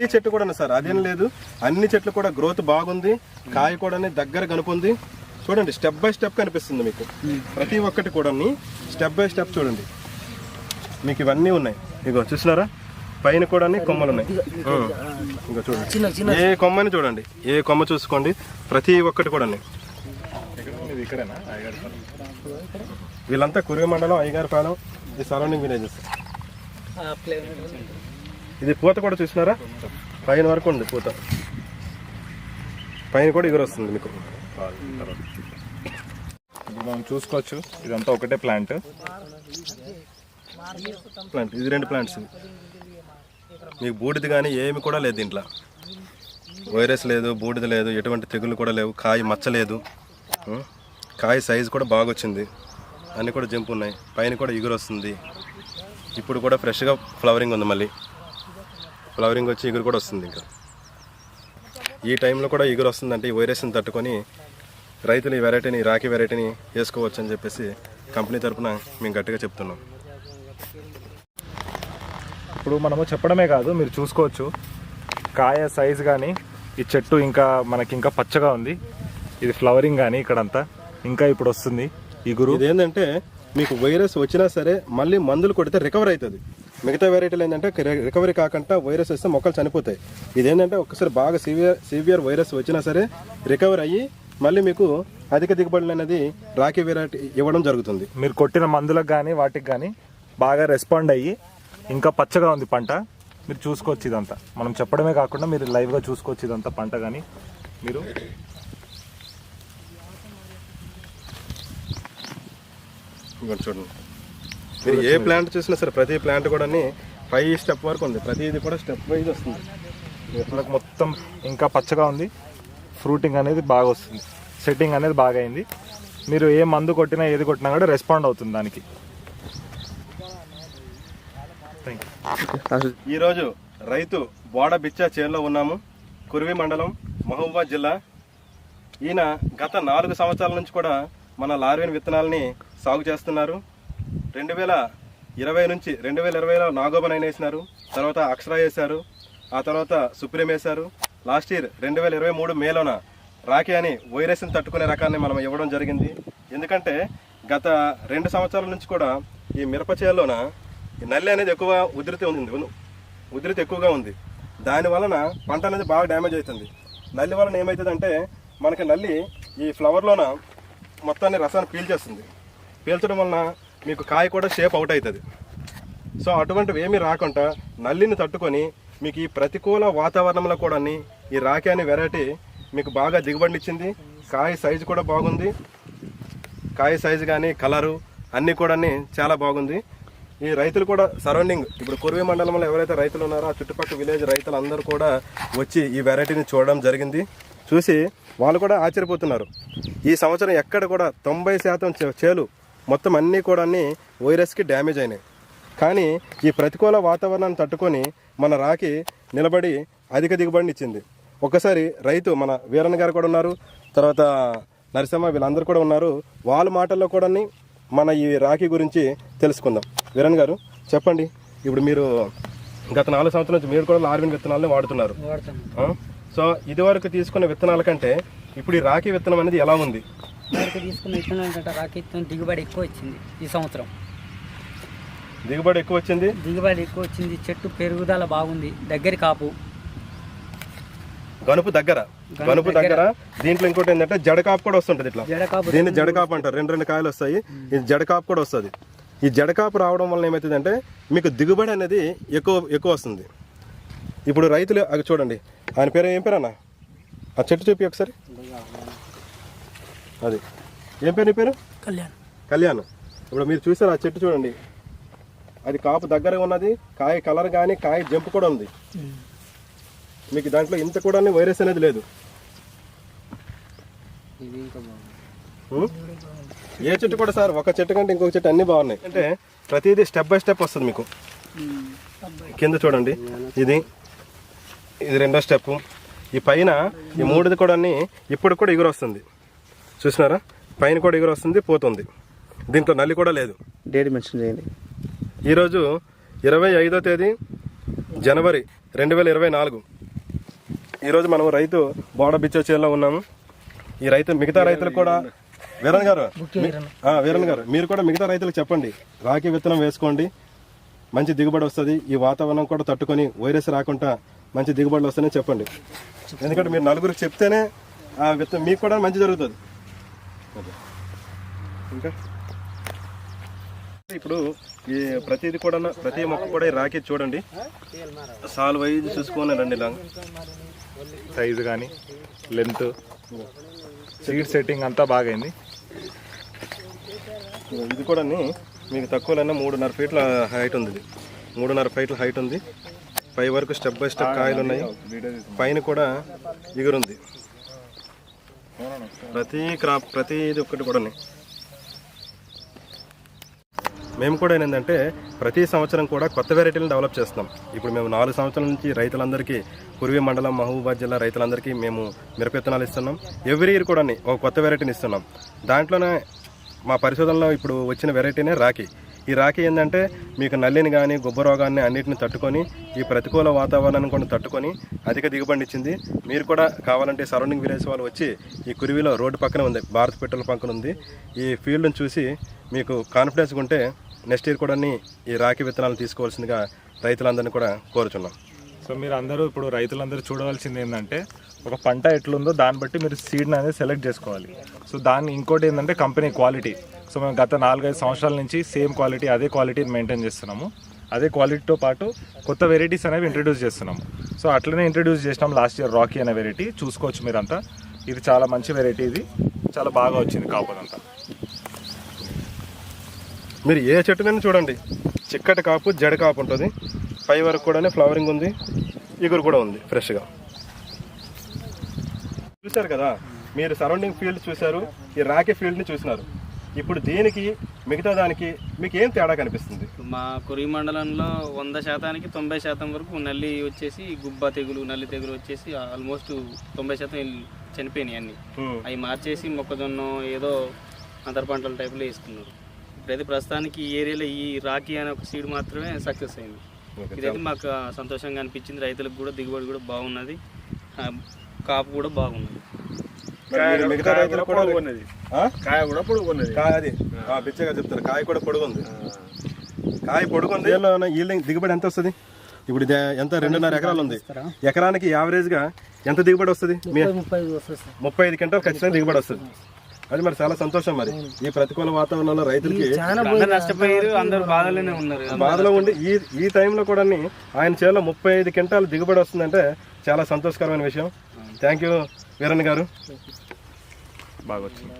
ఈ చెట్టు కూడా సార్ అదేం లేదు. అన్ని చెట్లు కూడా గ్రోత్ బాగుంది. కాయ కూడా దగ్గర కనుపుంది. చూడండి స్టెప్ బై స్టెప్ కనిపిస్తుంది మీకు. ప్రతి ఒక్కటి కూడా స్టెప్ బై స్టెప్ చూడండి. మీకు ఇవన్నీ ఉన్నాయి. ఇగో చూసినారా? పైన కూడా కొమ్మలు ఉన్నాయి. ఇగో చూడండి. ఏ కొమ్మని చూడండి. ఏ కొమ్మ చూసుకోండి. ప్రతి ఒక్కటి కూడా? వీళ్ళంతా కురివి మండలం అయ్యగారి పాలెం ఈ సరౌండింగ్ విలేజెస్ ఇది పూత కూడా చూసినారా? పైన వరకు ఉంది పూత. పైన కూడా ఎగురు వస్తుంది మీకు. మనం చూసుకోవచ్చు. ఇదంతా ఒకటే ప్లాంట్ ప్లాంట్ ఇది రెండు ప్లాంట్స్. మీకు బూడిద కానీ ఏమి కూడా లేదు దీంట్లో. వైరస్ లేదు బూడిద లేదు ఎటువంటి తెగులు కూడా లేవు కాయ మచ్చ లేదు. ఉం? కాయ సైజు కూడా బాగా వచ్చింది. అన్నీ కూడా జంపు ఉన్నాయి. పైన కూడా ఎగురు వస్తుంది. ఇప్పుడు కూడా ఫ్రెష్గా ఫ్లవరింగ్ ఉంది మళ్ళీ. ఫ్లవరింగ్ వచ్చి ఎగురు కూడా వస్తుంది ఇంకా. ఈ టైంలో కూడా ఎగురు వస్తుందంటే ఈ వైరస్ని తట్టుకొని రైతులు ఈ వెరైటీని ఈ రాఖీ వెరైటీని వేసుకోవచ్చు అని చెప్పేసి కంపెనీ తరపున మేము గట్టిగా చెప్తున్నాం. ఇప్పుడు మనము చెప్పడమే కాదు మీరు చూసుకోవచ్చు. కాయ సైజ్ కానీ ఈ చెట్టు ఇంకా మనకి ఇంకా పచ్చగా ఉంది. ఇది ఫ్లవరింగ్ కానీ ఇక్కడంతా. ఇంకా ఇప్పుడు వస్తుంది ఇగురు ఇది ఏంటంటే మీకు వైరస్ వచ్చినా సరే మళ్ళీ మందులు కొడితే రికవర్ అవుతుంది. మిగతా వెరైటీలు ఏంటంటే రికవరీ కాకుండా వైరస్ వస్తే మొక్కలు చనిపోతాయి. ఇదేంటంటే ఒకసారి బాగా సివియర్ సివియర్ వైరస్ వచ్చినా సరే రికవర్ అయ్యి మళ్ళీ మీకు అధిక దిగుబడులు అనేది రాఖీ వెరైటీ ఇవ్వడం జరుగుతుంది. మీరు కొట్టిన మందులకు కానీ వాటికి కానీ బాగా రెస్పాండ్ అయ్యి ఇంకా పచ్చగా ఉంది పంట. మీరు చూసుకోవచ్చు ఇదంతా. మనం చెప్పడమే కాకుండా మీరు లైవ్గా చూసుకోవచ్చు ఇదంతా పంట కానీ మీరు చూడండి. మీరు ఏ ప్లాంట్ చూసినా సరే ప్రతి ప్లాంట్ కూడా ఫైవ్ స్టెప్ వరకు ఉంది. ప్రతిది కూడా స్టెప్ వైజ్ వస్తుంది. మనకు మొత్తం ఇంకా పచ్చగా ఉంది. ఫ్రూటింగ్ అనేది బాగా వస్తుంది. సెట్టింగ్ అనేది బాగా అయింది. మీరు ఏ మందు కొట్టినా ఏది కొట్టినా కూడా రెస్పాండ్ అవుతుంది దానికి. థ్యాంక్ యూ ఈరోజు రైతు బోడ బిచ్చా చేనులో ఉన్నాము. కురివి మండలం మహబూబాద్ జిల్లా. ఈయన గత నాలుగు సంవత్సరాల నుంచి కూడా మన లార్వేన్ విత్తనాలని సాగు చేస్తున్నారు. రెండు వేల ఇరవై నుంచి రెండు వేల ఇరవైలో నాగోబన్ అయిన వేసినారు. తర్వాత అక్షరా వేశారు. ఆ తర్వాత సుప్రీం వేశారు. లాస్ట్ ఇయర్ రెండు వేల ఇరవై మూడు మేలోన రాఖీ అని వైరస్ని తట్టుకునే రకాన్ని మనం ఇవ్వడం జరిగింది. ఎందుకంటే గత రెండు సంవత్సరాల నుంచి కూడా ఈ మిరప చేలోన ఈ నల్లి అనేది ఎక్కువ ఉధృతి ఉంది. ఉధృతి ఎక్కువగా ఉంది. దాని వలన పంట అనేది బాగా డ్యామేజ్ అవుతుంది. నల్లి వలన ఏమవుతుందంటే మనకి నల్లి ఈ ఫ్లవర్లోన మొత్తాన్ని రసాన్ని పీల్చేస్తుంది. పీల్చడం వలన మీకు కాయ కూడా షేప్ అవుట్ అవుతుంది. సో అటువంటివి ఏమీ రాకుండా నల్లిని తట్టుకొని మీకు ఈ ప్రతికూల వాతావరణంలో కూడా ఈ రాఖీ అనే వెరైటీ మీకు బాగా దిగుబడినిచ్చింది కాయ సైజు కూడా బాగుంది. కాయ సైజు కానీ కలరు అన్నీ కూడా చాలా బాగుంది. ఈ రైతులు కూడా సరౌండింగ్ ఇప్పుడు కురువి మండలంలో ఎవరైతే రైతులు ఉన్నారో ఆ చుట్టుపక్కల విలేజ్ రైతులు అందరూ కూడా వచ్చి ఈ వెరైటీని చూడడం జరిగింది. చూసి వాళ్ళు కూడా ఆశ్చర్యపోతున్నారు. ఈ సంవత్సరం ఎక్కడ కూడా తొంభై శాతం చేలు మొత్తం అన్నీ కూడా వైరస్కి డ్యామేజ్ అయినాయి. కానీ ఈ ప్రతికూల వాతావరణాన్ని తట్టుకొని మన రాకి నిలబడి అధిక దిగుబడిని ఇచ్చింది. ఒకసారి రైతు మన వీరన్న గారు కూడా ఉన్నారు తర్వాత నరసింహ వీళ్ళందరూ కూడా ఉన్నారు. వాళ్ళ మాటల్లో కూడా మన ఈ రాఖీ గురించి తెలుసుకుందాం. వీరన్ గారు చెప్పండి. ఇప్పుడు మీరు గత నాలుగు సంవత్సరాల నుంచి మీరు కూడా లార్విన్ విత్తనాలని వాడుతున్నారు? సో ఇదివరకు తీసుకున్న విత్తనాల కంటే ఇప్పుడు ఈ రాఖీ విత్తనం అనేది ఎలా ఉంది? వరకు తీసుకున్న విత్తనాల కంటే రాకెత్తం దిగుబడి ఎక్కువ వచ్చింది ఈ సంవత్సరం. దిగుబడి ఎక్కువ వచ్చింది? దిగుబడి ఎక్కువ వచ్చింది చెట్టు పెరుగుదల బాగుంది దగ్గర కాపు. గనుపు దగ్గర. గనుపు దగ్గర. దీంట్లో ఇంకోటి ఏంటంటే జడకాపు కూడా వస్తుంటది ఇట్లా. దీన్ని జడకాపు అంటారు. రెండు రెండు కాయలు వస్తాయి. ఇది జడకాపు కూడా వస్తుంది. ఈ జడకాపు రావడం వల్ల ఏమవుతుందంటే మీకు దిగుబడి అనేది ఎక్కువ ఎక్కువ వస్తుంది. ఇప్పుడు రైతులు అది చూడండి. ఆయన పేరు ఏం పేరు అన్న? ఆ చెట్టు చూపి ఒకసారి. అది. ఏం పేరు పేరు? కళ్యాణ్. కళ్యాణ్. ఇప్పుడు మీరు చూసారు ఆ చెట్టు చూడండి. అది కాపు దగ్గరగా ఉన్నది కాయ కలర్ కానీ కాయ జంపు కూడా ఉంది. మీకు దాంట్లో ఇంత కూడా వైరస్ అనేది లేదు? ఏ చెట్టు కూడా సార్ ఒక చెట్టు కంటే ఇంకొక చెట్టు అన్ని బాగున్నాయి. అంటే ప్రతిదీ స్టెప్ బై స్టెప్ వస్తుంది మీకు. కింద చూడండి. ఇది ఇది రెండో స్టెప్ ఈ పైన ఈ మూడుది కూడా ఇప్పుడు కూడా ఎగురు వస్తుంది చూసినారా? పైన కూడా ఎగురు వస్తుంది పోతుంది. దీంట్లో నల్లి కూడా లేదు. డేట్ మెన్షన్ చేయండి. ఈరోజు ఇరవై ఐదో తేదీ జనవరి రెండు వేల ఇరవై నాలుగు. ఈరోజు మనం రైతు బోడ బిచ్చ చేలో ఉన్నాము. ఈ రైతు మిగతా రైతులకు కూడా వీరన్ గారు ఆ, వీరన్ గారు మీరు కూడా మిగతా రైతులకు చెప్పండి. రాగి విత్తనం వేసుకోండి. మంచి దిగుబడి వస్తుంది. ఈ వాతావరణం కూడా తట్టుకొని వైరస్ రాకుండా మంచి దిగుబడులు వస్తాయని చెప్పండి. ఎందుకంటే మీరు నలుగురికి చెప్తేనే ఆ విత్తనం మీకు కూడా మంచి జరుగుతుంది. ఇంకా? ఇప్పుడు ఈ ప్రతిది కూడా ప్రతి మొక్క కూడా ఈ రాకి చూడండి. సాల్ వైజ్ చూసుకొని రండి ఇలా. సైజు కానీ లెంత్ సీడ్ సెట్టింగ్ అంతా బాగైంది. ఇది కూడా మీకు తక్కువలోనే మూడున్నర ఫీట్ల హైట్ ఉంది. ఇది మూడున్నర ఫీట్ల హైట్ ఉంది. పై వరకు స్టెప్ బై స్టెప్ కాయలు ఉన్నాయి పైన కూడా ఎగురుంది ప్రతి క్రాప్ ప్రతి ఇది ఒక్కటి కూడా మేము కూడా ఏంటంటే ప్రతి సంవత్సరం కూడా కొత్త వెరైటీలను డెవలప్ చేస్తున్నాం. ఇప్పుడు మేము నాలుగు సంవత్సరాల నుంచి రైతులందరికీ కురివి మండలం మహబూబాద్ జిల్లా రైతులందరికీ మేము మిరప విత్తనాలు ఇస్తున్నాం. ఎవ్రీ ఇయర్ కూడా ఒక కొత్త వెరైటీని ఇస్తున్నాం. దాంట్లోనే మా పరిశోధనలో ఇప్పుడు వచ్చిన వెరైటీనే రాఖీ. ఈ రాఖీ ఏంటంటే మీకు నల్లిని కానీ గుబ్బ రోగాన్ని అన్నిటిని తట్టుకొని ఈ ప్రతికూల వాతావరణాన్ని కూడా తట్టుకొని అధిక దిగుబడి ఇచ్చింది. మీరు కూడా కావాలంటే సరౌండింగ్ విలేజ్ వాళ్ళు వచ్చి ఈ కురివిలో రోడ్డు పక్కన ఉంది. భారత్ పెట్రోల్ పక్కన ఉంది. ఈ ఫీల్డ్ని చూసి మీకు కాన్ఫిడెన్స్గా ఉంటే నెక్స్ట్ ఇయర్ కూడా ఈ రాఖీ విత్తనాలు తీసుకోవాల్సిందిగా రైతులందరినీ కూడా కోరుచున్నాం. సో మీరు అందరూ ఇప్పుడు రైతులందరూ చూడవలసింది ఏంటంటే ఒక పంట ఎట్లుందో దాన్ని బట్టి మీరు సీడ్ని అనేది సెలెక్ట్ చేసుకోవాలి. సో దాన్ని ఇంకోటి ఏంటంటే కంపెనీ క్వాలిటీ సో మేము గత నాలుగైదు సంవత్సరాల నుంచి సేమ్ క్వాలిటీ అదే క్వాలిటీని మెయింటైన్ చేస్తున్నాము. అదే క్వాలిటీతో పాటు కొత్త వెరైటీస్ అనేవి ఇంట్రడ్యూస్ చేస్తున్నాము. సో అట్లనే ఇంట్రడ్యూస్ చేసినాం లాస్ట్ ఇయర్ రాకీ అనే వెరైటీ చూసుకోవచ్చు మీరంతా. ఇది చాలా మంచి వెరైటీ ఇది. చాలా బాగా వచ్చింది కాపుదంతా మీరు ఏ చెట్టునైనా చూడండి. చిక్కటి కాపు జడ కాపు ఉంటుంది. పై వరకు కూడా ఫ్లవరింగ్ ఉంది. ఇగురు కూడా ఉంది ఫ్రెష్గా చూశారు కదా మీరు సరౌండింగ్ ఫీల్డ్ చూశారు ఈ రాకి ఫీల్డ్ని చూసినారు. ఇప్పుడు దీనికి మిగతా దానికి మీకు ఏం తేడా కనిపిస్తుంది? మా కురి మండలంలో వంద శాతానికి తొంభై శాతం వరకు నల్లి వచ్చేసి గుబ్బ తెగులు నల్లి తెగులు వచ్చేసి ఆల్మోస్ట్ తొంభై శాతం చనిపోయినాయి అన్ని. అవి మార్చేసి మొక్కజొన్న ఏదో అంతర పంటల టైపులో వేసుకున్నారు. ఇప్పుడైతే ప్రస్తుతానికి ఈ ఏరియాలో ఈ రాఖీ అనే ఒక సీడ్ మాత్రమే సక్సెస్ అయింది. ఇదైతే మాకు సంతోషంగా అనిపించింది. రైతులకు కూడా దిగుబడి కూడా బాగున్నది. కాపు కూడా మిగతా రైతులు ఆ? కాయ కూడా పొడుగున్నది. కాయ అది. ఆ, బిచ్చగా చెప్తారు. కాయ కూడా పొడుగు ఉంది కాయ పొడుగు ఉంది ఈల్డింగ్ దిగుబడి ఎంత వస్తుంది? ఇప్పుడు ఎంత? రెండున్నర ఎకరాలు ఉంది ఎకరానికి యావరేజ్గా ఎంత దిగుబడి వస్తుంది? మీ ముప్పై ఐదు క్వింటాల్ ఖచ్చితంగా దిగుబడి వస్తుంది. అది మరి చాలా సంతోషం మరి. ఈ ప్రతికూల వాతావరణంలో రైతులకి అందరు నష్టపోయారు అందరు బాధలోనే ఉన్నారు. బాధలో ఉండి ఈ ఈ టైంలో కూడా ఆయన చేలో ముప్పై ఐదు క్వింటాల్ దిగుబడి వస్తుందంటే చాలా సంతోషకరమైన విషయం. థ్యాంక్ యూ వీరన్న గారు బాగా వచ్చింది.